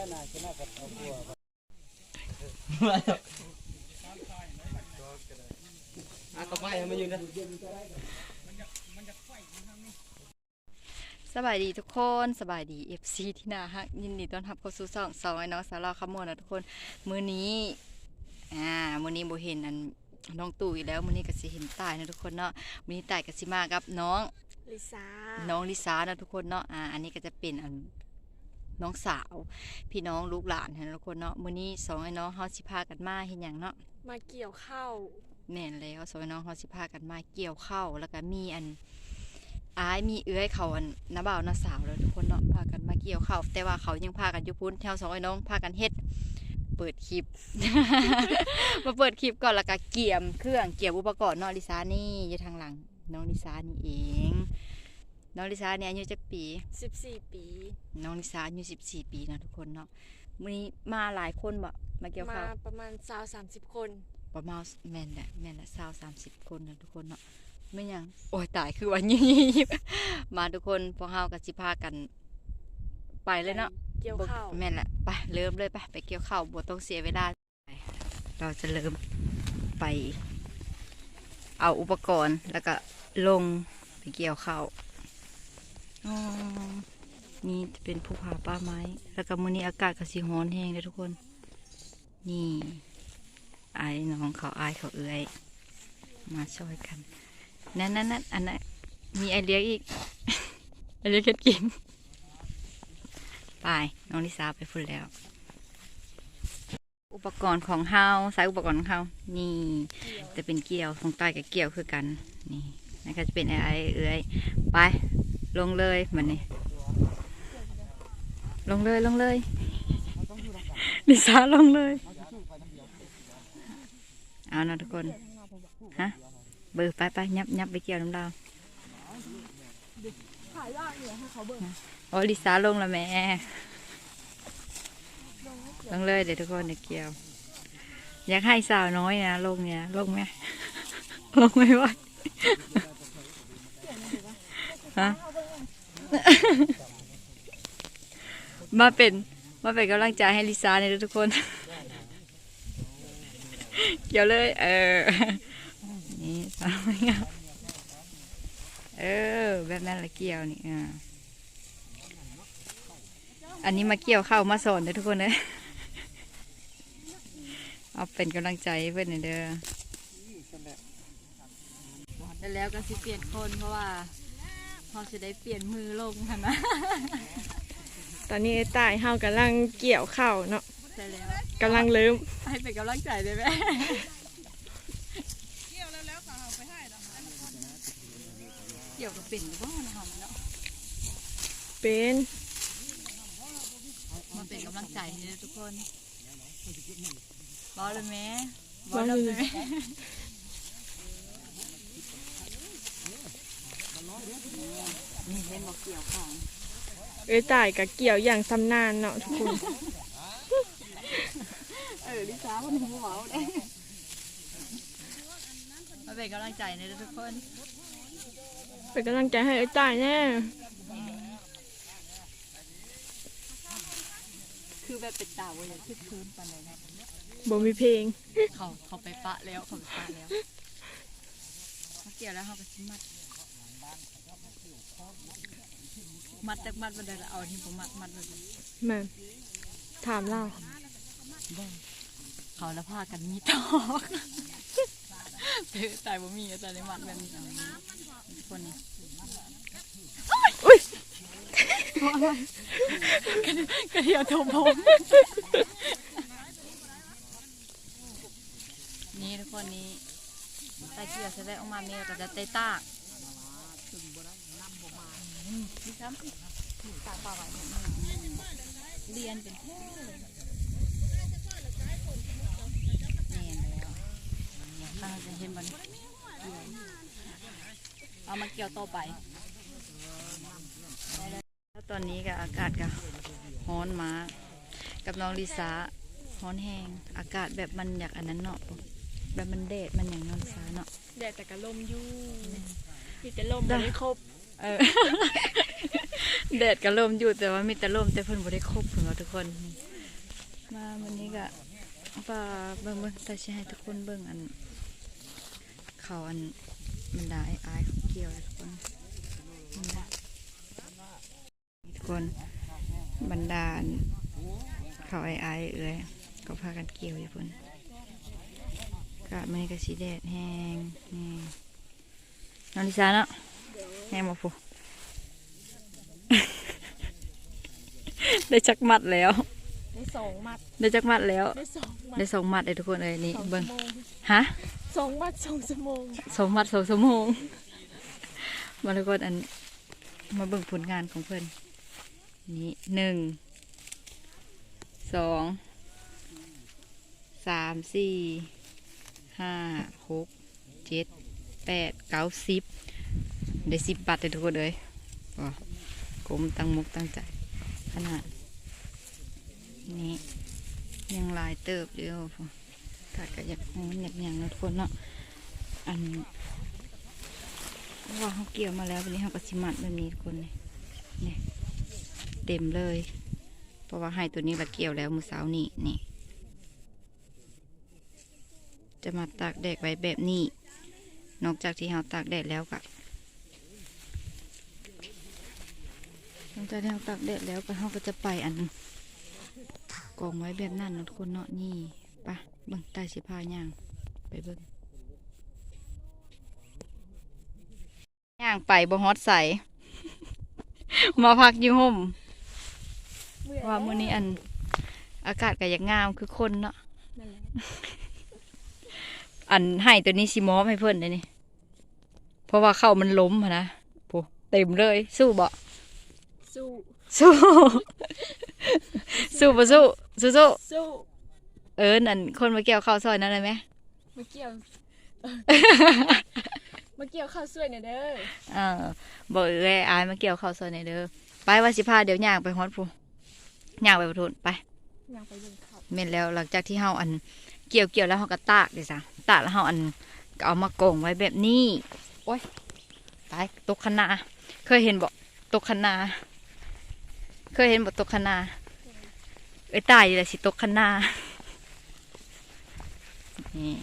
อาบัวอะต่อไปให้มายืนนะสบายดีทุกคนสบายดี FC ที่น่าฮักยินดีต้อนรับเข้าสู่ช่องสองไอ้น้องสาวเราขมวดนะทุกคน มื้อนี้ อ่า มื้อนี้บ่เห็นอันน้องตู่อีกแล้วมื้อนี้ก็สิเห็นตายนะทุกคนเนาะ มื้อนี้ตายก็สิมากับน้องลิซ่าน้องลิซ่านะทุกคนเนาะ อ่า อันนี้ก็จะเป็นอัน น้องสาว พี่น้องลูกหลานนะทุกคนเนาะมื้อนี้สองไอ้น้องเฮาสิพากันมาเฮ็ดหยังเนาะมาเกี่ยวข้าวแม่นแล้วสองไอ้น้องเฮาสิพากันมาเกี่ยวข้าวแล้วก็มีอันอายมีเอื้อยเขาอันน้าบ่าวน้าสาวแล้วทุกคนเนาะพากันมาเกี่ยวข้าวแต่ว่าเขายังพากันอยู่พุ่นแถวสองไอ้น้องพากันเฮ็ดเปิดคลิป มาเปิดคลิปก่อนแล้วก็เกี่ยมเครื่องเกี่ยมอุปกรณ์เนาะลิซ่านี่อยู่ทางหลังน้องลิซ่านี่เอง น้องลิซ่าเนี่ยอายุจักปี 14 ปี น้องลิซ่าอายุ14 ปีนะทุกคนเนาะมื้อนี้มาหลายคนบ่มาเกี่ยวมาข้าวประมาณ20 30 คน ประมาณแม่นแหละแม่นแหละสามสิบคนนะทุกคนเนาะไม่หยัง โอ้ยตายคือวันยี่มาทุกคนพวกเฮากับสิพากันไปเลยเนาะ เกี่ยวข้าวแม่นแหละไปเริ่มเลยไปไปเกี่ยวข้าวบ่ต้องเสียเวลาไปเราจะเริ่มไป เอาอุปกรณ์แล้วก็ลงไปเกี่ยวข้าว อ๋อนี่จะเป็นภูผาป้าไม้ แล้วก็มื้อนี้อากาศก็สิร้อนแห้งเลยทุกคน นี่อายน้องเขาอายเขาเอื้อย มาช่วยกัน นั่นนั่นนั่นอันนั้นมีไอเลี้ยงอีก ไอเลี้ยงเค็ดกิน ไป น้องลิซาไปพุ่นแล้ว อุปกรณ์ของเฮาใส่อุปกรณ์ของเฮานี่จะเป็นเกี่ยวของใต้กับเกี่ยวคือกัน นี่นั่นก็จะเป็นไอไอเอื้อย ไป ลงเลยมันนี่ลงเลยลงเลยลิซาลงเลย เอานะทุกคน ฮะ เบอร์ไปไปยับยับไปเกี่ยวน้ำดาวโอ้ลิสาลงล้วแม่ ลงเลยเดี๋ยวทุกคนเดี๋ยวเกี่ยว อยากให้สาวน้อยนะลงเนี่ยลงไหมลงไม่ไหวฮะ มาเป็นมาเป็นกำลังใจให้ลิซ่าเนี่ยทุกคนเกี่ยวเลย เออ นี่สาวงามเออ แบบนั้นละเกี่ยวนี่อ่าอันนี้มาเกี่ยวเข้ามาสอนเลยทุกคนเลยเอาเป็นกำลังใจเพื่อนหน่อยเด้อแล้วแล้วก็สิเปลี่ยนคนเพราะว่า เขาจะได้เปลี่ยนมือลงค่ะนะตอนนี้ไอ้ตายเฮากำลังเกี่ยวข้าวเนาะใช่แล้วกำลังเริ่มให้เป็นกำลังใจเลยไหมเกี่ยวกับเป็นหรือเปล่านะคะเนาะเป็นมาเป็นกำลังใจให้ทุกคนบอเลยไหมบอเลยไหม นี่เห็นบอกเกี่ยวของไอ้ตายกับเกี่ยวอย่างสำนานเนาะทุกคน เออลิซ่ามันหัวเอาได้มาเป็นกำลังใจให้ทุกคนเป็นกำลังใจให้ไอ้ตายแน่คือแบบเป็นตาเว้ยคือคืนปันเลยนะบ่มีเพลง เขาเขาไปปะแล้วเขาไปปะแล้วเขาเกี่ยวแล้วเขาก็ชิมัด มัดจากมัดมาเดินเอาที่ผมมัดมัดมาเลยแม่นถามเล่าเขาแล้วพากันมีตอกเออตายบ่มีแต่ในมัดแบบนี้เอาคนนี้อุ้ยกระเทียมโทมผมนี่ทุกคนนี้ใส่เกลือใส่แว่ออกมาเมียก็จะเตะตากอื มนี่ครับตากปลาเรียนเป็นแค่เลยนี่แล้วตั้งจะเห็นมันเอามาเกี่ยวต่อไป แล้วตอนนี้ก็อากาศก็ร้อนมา กับน้องลิซาร้อนแห้ง อากาศแบบมันอยากอันนั้นเนาะ แบบมันแดดมันอย่างน้องลิซ่าเนาะ แดดแต่กะลมยู่มีแต่ลมได้ครบ เออแดดก็ลมอยู่แต่ว่ามีแต่ลมแต่เพิ่นบ่ได้ครบเพิ่นว่าทุกคน มาวันนี้ก็ป่าเบิ่งเบิ่งแต่สิให้ทุกคนเบิ่งอัน เขาอันมันได้อายเขาเกี่ยวเลยทุกคนทุกคนบรรดาเขาไอ้อายเอ้ยก็พากันเกี่ยวอยู่พุ่นกะมันก็สีแดดแห้งนี่น้องลิซาเนาะ แห้งมาฟูได้จักมัดแล้ว ได้สองมัด ได้จักมัดแล้ว ได้สองมัดได้สองมัดเลยทุกคนเลยนี่สองเบิ้งชั่วโมงฮะสองมัดสองชั่วโมงสองมัดสองชั่วโมงมาทุกคนอันมาเบิ่งผลงานของเพื่อนนี่หนึ่งสองสามสี่ห้าหกเจ็ดแปดเก้าสิบ ได้สิบบัตรเลยทุกคนเลยว้าวกลมตั้งมุกตั้งใจ ขนาด นี้ยังลายเติบเดียวถ้าก็อยากฮ้อนอยากหยังนะทุกคนเนาะอันว่าเขาเกี่ยวมาแล้ววันนี้เขาก็สิมัดแบบนี้ทุกคนนี่เนี่ยเต็มเลย เพราะว่าให้ตัวนี้เราเกี่ยวแล้วมือเสาร์นี่นี่จะมาตากแดดไว้แบบนี้ นอกจากที่เราตากแดดแล้วก็ นอกจากที่เราตากแดดแล้วก็เราก็จะไปอันกองไว้แบบนั้นนะทุกคนเนาะนี่ปะเบิ่งใต้สิพาย่าง ไปเบิ่งย่างไปบ่ฮอดใส มาพักอยู่ห่มว่ามื้อนี้อัน อากาศก็อยากงามคือคนเนาะอันให้ตัวนี้สิมอบให้เพิ่อนเลยนี่ เพราะว่าเข้ามันล้มนะโหเต็มเลย สู้บ่ สู้สู้สู้บ่สู้สู้สู้สู้เออนั่นคนมาเกี่ยวข้าวซอยนั่นเลยไหมมาเกี่ยวเออมาเกี่ยวข้าวสวยเนี่ยเด้อเออบอกเอ้ยอายมาเกี่ยวข้าวซอยในอยเด้อไปว่าสิพาเดี๋ยวย่างไปฮอดผู้ย่างไปประทุนไปอยากไปเดินเขาเม่นแล้วหลังจากที่เฮาอันเกี่ยวเกี่ยวแล้วเฮาก็ตากเด้ซะตากแล้วเฮาอันก็เอามากองไว้แบบนี้โอ้ยตายตกคะนาเคยเห็นบ่ตกคะนาเค ยเห็นบ่ตกคะนาเอ้ยตายอยู่แหละสิตกคะนานี่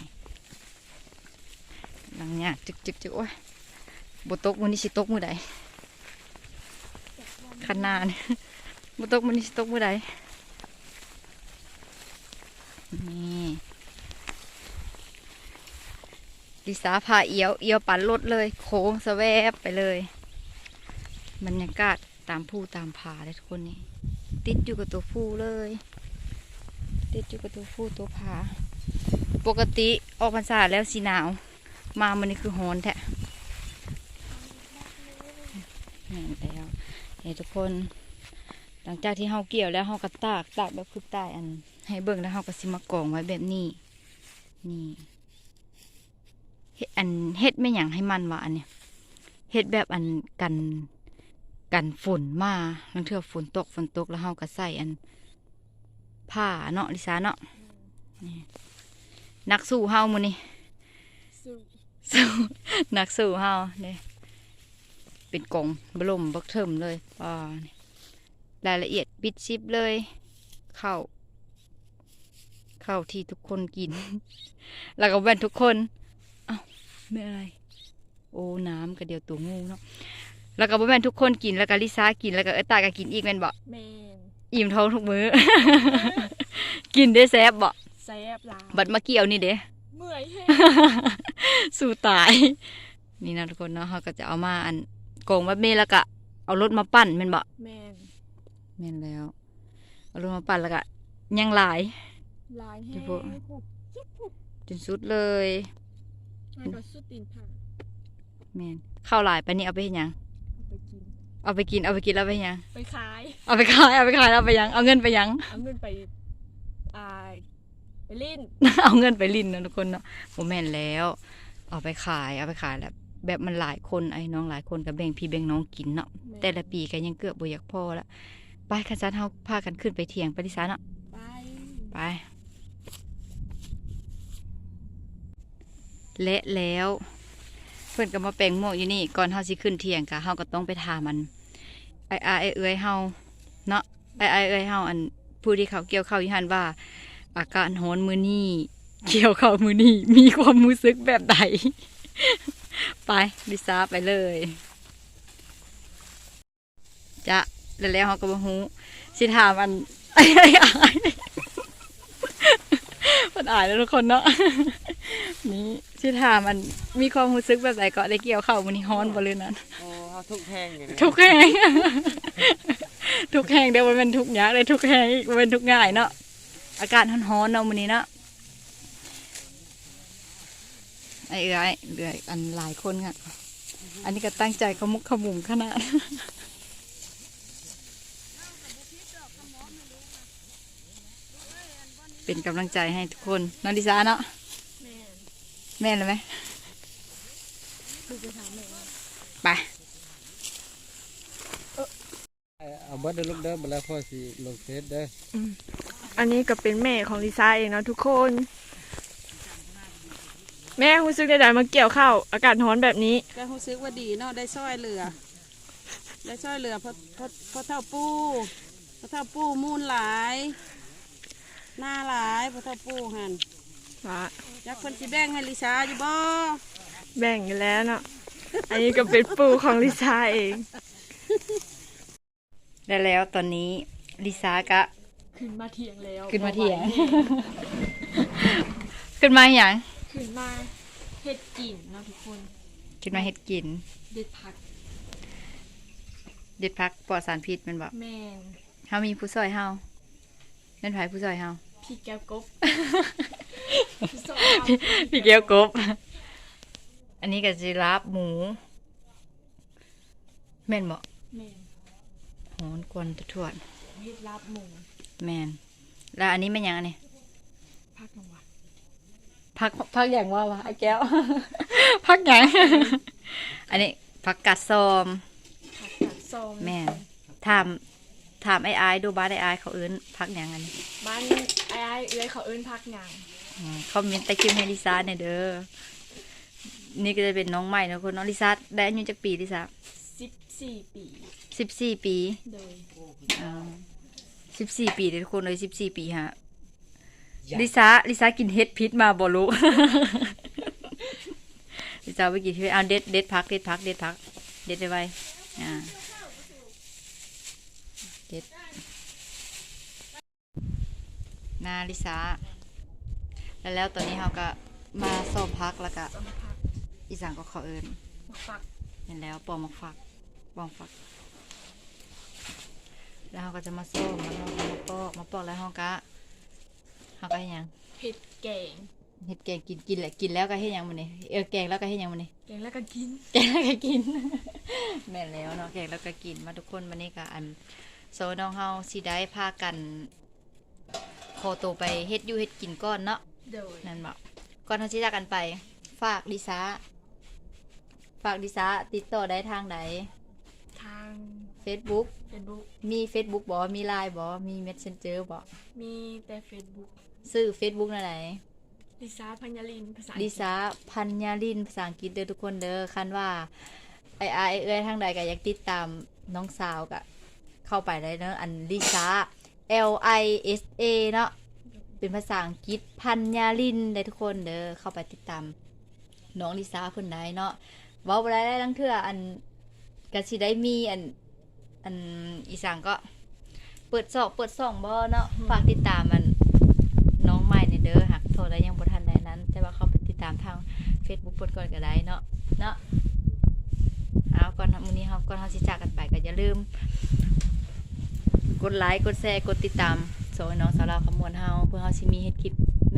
หลังเนี่ยจึกจึกจึกโอ้ยบ่ตกมือนี้สิตกมือใดคะนาเนี่ยบ่ตกมือนี้สิตกมือใดนี่ลิสาพาเอียว เอียวปั่นรถเลย โค้งสแวบไปเลย บรรยากาศ ตามผู้ตามผาเลยทุกคนนี่ติดอยู่กับตัวผู้เลย ติดอยู่กับตัวผู้ตัวผาปกติออกพรรษาแล้วสีหนาว มามันนี่คือฮ้อนแท้นี่แล้วเฮ้ทุกคน หลังจากที่เฮาเกี่ยวแล้วเฮาก็ตากตากแบบคือตายอัน ให้เบิ่งแล้วเฮาก็สิมากองไว้แบบนี้ นี่อันเฮ็ดไม่หยังให้มันวะอันเนี้ยเฮ็ดแบบอันกัน กันฝนมาบางเทือฝนตกฝนตกแล้วเฮาก็ใส่อัน ผ้าเนาะลิซาเนาะนักสู้เฮามื้อนี้สู้นักสู้เฮาเนี่ยเป็นกล่องบลมบักเทิมเลยอ่ารายละเอียดปิดชิปเลย เข้า เข้าที่ทุกคนกิน แล้วก็แว่นทุกคน เอ้าไม่อะไร โอ้น้ำกระเดียวตัวงูเนาะ แล้วก็บ่แม่นทุกคนกินแล้วก็ลิซ่ากินแล้วก็เออตายก็กินอีกแม่นบ่แมนอิ่มท้องทุกมื้อ กินได้แซ่บบ่แซ่บหลายบัดมาเกี่ยวนี่เด้ เมื่อยแห้งสู้ตาย นี่นะทุกคนเนาะเขาก็จะเอามาอันกงแบบนี้แล้วก็เอารถมาปั่นแม่นบ่แมนแม่นแล้ว เอารถมาปั่นแล้วก็ยังหลายลายเดี๋แห้ยวพวกงปุ๊บจุ๊บปุ๊บจนสุดเลยแล้วก็สุดตีนผ่าแม่นข้าวหลายไปนี่เอาไปเฮ็ดหยัง เอาไปกินเอาไปกินเอาไปกินแล้วไปเฮ็ดหยัง ไปขาย เอาไปขายเอาไปขายแล้วเอาไปหยัง เอาเงินไปหยัง เอาเงินไปอ่าไปเล่น เอาเงินไปลินนะทุกคนเนาะโมแม่นแล้ว เอาไปขายเอาไปขายแล้วแบบมันหลายคนไอ้น้องหลายคนกับแบ่งพี่แบ่งน้องกินเนาะม่นแต่ละปีก็ยังเกือบบ่อยากพอละไปคันซันเฮาพากันขึ้นไปเที่ยงไปดิซาเนาะไปไป และแล้วเพื่อนก็มาแปลงหมวกอยู่นี่ก่อนเฮาสิขึ้นเที่ยงกะเฮาก็ต้องไปถามมันไอ้ไอ้าเอ้ยเฮาเนาะไอ้ไอ้าเอ้ยเฮาอันผู้ที่เขาเกี่ยวข้าวอยู่หันว่า อาการฮ้อนมือนี่เกี่ยวข้าวมือนี่มีความรู้สึกแบบใดไปลิซาไปเลยจะแล้วแล้วเขาก็บ่ฮู้สิถามอันไอ้ไอ้ยมันอายแล้วทุกคนเนาะนี่ สิถามอันมีความรู้สึกแบบใดก็ได้เกี่ยวข้าวมือนี่ฮ้อนบ่เลยนั้น โอ้เขาทุกแพงอย่างนี้ทุกแห่ง ทุกแห่งเดี๋ยวมันเป็นทุกยากเลยทุกแห่งอีกมันเป็นทุกง่ายเนาะอากาศร้อนๆเนาะมื้อนี้เนาะไอ้เอ้ยเหลืออันหลายคนค่ะอันนี้ก็ตั้งใจขมุกขมุมขนาด เป็นกำลังใจให้ทุกคนน้องดิซาเนาะ แม่นเลยไหมไปเอาเบิร์ดเด้อลูกเด้อมาแล้วพ่อสิลงเฟซเด้ออันนี้ก็เป็นแม่ของลิซ่าเองเนาะทุกคน แม่รู้สึกได้ไดมาเกี่ยวข้าวอากาศร้อนแบบนี้ก็รู้สึกว่าดีเนาะได้ช่วยเหลือ ได้ช่วยเหลือเพราะเพราะเพราะเท่าปูเพราะเท่าปูมูลหลาย หน้าหลายเพราะเท่าปูหัน ว่าอยากคนสิแบ่งให้ลิซาอยู่บ่แบ่งกันแล้วเนาะ อันนี้ก็เป็นปูของลิซ่าเอง ได้แล้วตอนนี้ลิซ่ากะขึ้นมาเถียงแล้วขึ้นมาเถียง ขึ้นมาอย่างขึ้นมาเฮ็ดกินเนาะทุกคน ขึ้นมาเฮ็ดกิน เด็ดผัก เด็ดพักปลอดสารพิษแมันบอกแมงเฮามีผู้ซอยเฮานั่นไผผู้ซอยเฮาพี่แก้วกบ พี่เกียวกบ อันนี้ก็จิราบหมู แม่นบ่แมงหอนกวนทวดเฮ็ดลาบหมูๆแม่นแล้วอันนี้แม่นหยังอันนี้ผักกลางวันพักพักอย่างว่าวะไอ้แก้ว พักอย่างอันนี้พักกัดซอม ผักกาดซอมแม่นถามถามไอ้อายดูบ้านไอ้อายเขาเอิ้นพักอย่างอันนี้ บ้านไอ้ไอ้เอ้ยเขาเอิ้นผักหยังอืม คอมเมนต์ใต้คลิปให้ลิซ่าเนี่ยเด้อ นี่ก็จะเป็นน้องใหม่นะคนน้องลิซ่าได้อายุจักปีลิซ่า14ปีสิบสี่ปีโดยสิบสี่ปีเลยทุกคนเลยสิบสี่ปีฮะ ลิซ่าลิซ่ากินเฮ็ดพิษมาบ่รู้ ลิซ่าไปกินเฮ็ดเอาเด็ดเด็ดพักเด็ดพักเด็ดพัก เด็ดไปไว้อ่าเด็ดนาลิซ่า แล้วแล้วตอนนี้เราก็มาส้มพักแล้วก็ต้นผักอีสานก็เขาเอิญมะฟักเห็นแล้วปอมักฟักปองฟัก แล้วเราก็จะมาส้มมาลอกมาปอกมาปอกแล้วเราก็เราก็เฮ็ดหยังเผ็ดแกง เฮ็ดแกงกินกินแหละกินแล้วก็เฮ็ดหยังมื้อนี้เออแกงแล้วก็เฮ็ดหยังมื้อนี้ แกงแล้วก็กิน แกงแล้วก็กิน แม่นแล้วเนาะแกงแล้วก็กินมาทุกคนวันนี้ก็อันโซน้องเฮาสิได้พากันโคโตวไปเฮ็ดอยู่เฮ็ดกินก่อนเนาะ โดยนั่นบอกก่อนที่จะจากกันไป ฝากดิซ่าฝากดิซ่าติดต่อได้ทางไหนทาง Facebook Facebook มี Facebook บอมี Line บอมี Messenger บอมีแต่ Facebook ซื้อ Facebook นั่นไหนลิซ่าพัญญาลินภาษาดิซ่าพัญญาลินภาษาอังกฤษเด้อทุกคนเด้อคันว่าไอไอเอ้ยทางใดก็อยากติดตามน้องสาวก็เข้าไปได้เนอะอันลิซ่า L I S A เนาะ เป็นภาษาอังกฤษพัญญาลินได้ทุกคนเด้อเข้าไปติดตามน้องลิซ่าเพิ่นได้เนาะเว้าบ่ได้ได้ทั้งเทื่ออันก็สิได้มีอันอันอีสานก็ เปิดซอกเปิดซ่องบ่เนาะฝากติดตามมันน้องใหม่ในเด้อหักโทรได้ยังบ่ทันได้นั้น แต่ว่าเข้าไปติดตามทาง Facebook เพิ่นก่อนก็ได้เนาะเนาะเอาก่อนมื้อนี้เฮาก่อนเฮาสิจากกันไปก็อย่าลืม กดไลค์กดแชร์กดติดตาม โซยน้องสาวเราวขมวนเฮาเพื่อเฮาสิมีเฮ็ดคลิป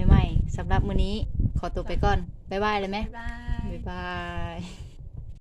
ใหม่ๆสำหรับมื้อนี้ขอตัวไปก่อนบ๊ายบายเลยไหมบ๊ายบาย บ๊ายบาย